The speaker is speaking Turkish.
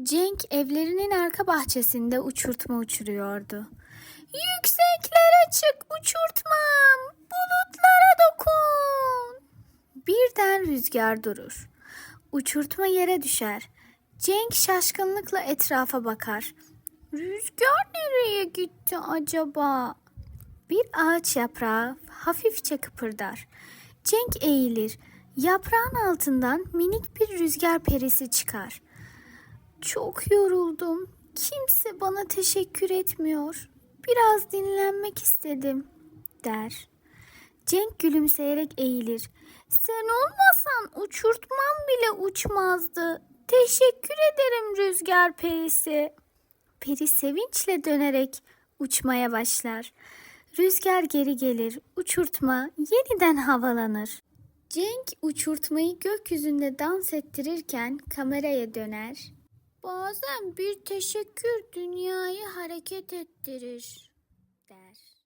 Cenk evlerinin arka bahçesinde uçurtma uçuruyordu. Yükseklere çık uçurtmam, bulutlara dokun. Birden rüzgar durur. Uçurtma yere düşer. Cenk şaşkınlıkla etrafa bakar. Rüzgar nereye gitti acaba? Bir ağaç yaprağı hafifçe kıpırdar. Cenk eğilir. Yaprağın altından minik bir rüzgar perisi çıkar. Çok yoruldum. Kimse bana teşekkür etmiyor. Biraz dinlenmek istedim, der. Cenk gülümseyerek eğilir. Sen olmasan uçurtmam bile uçmazdı. Teşekkür ederim rüzgar perisi. Peri sevinçle dönerek uçmaya başlar. Rüzgar geri gelir, uçurtma yeniden havalanır. Cenk uçurtmayı gökyüzünde dans ettirirken kameraya döner. Bazen bir teşekkür dünyayı hareket ettirir, der.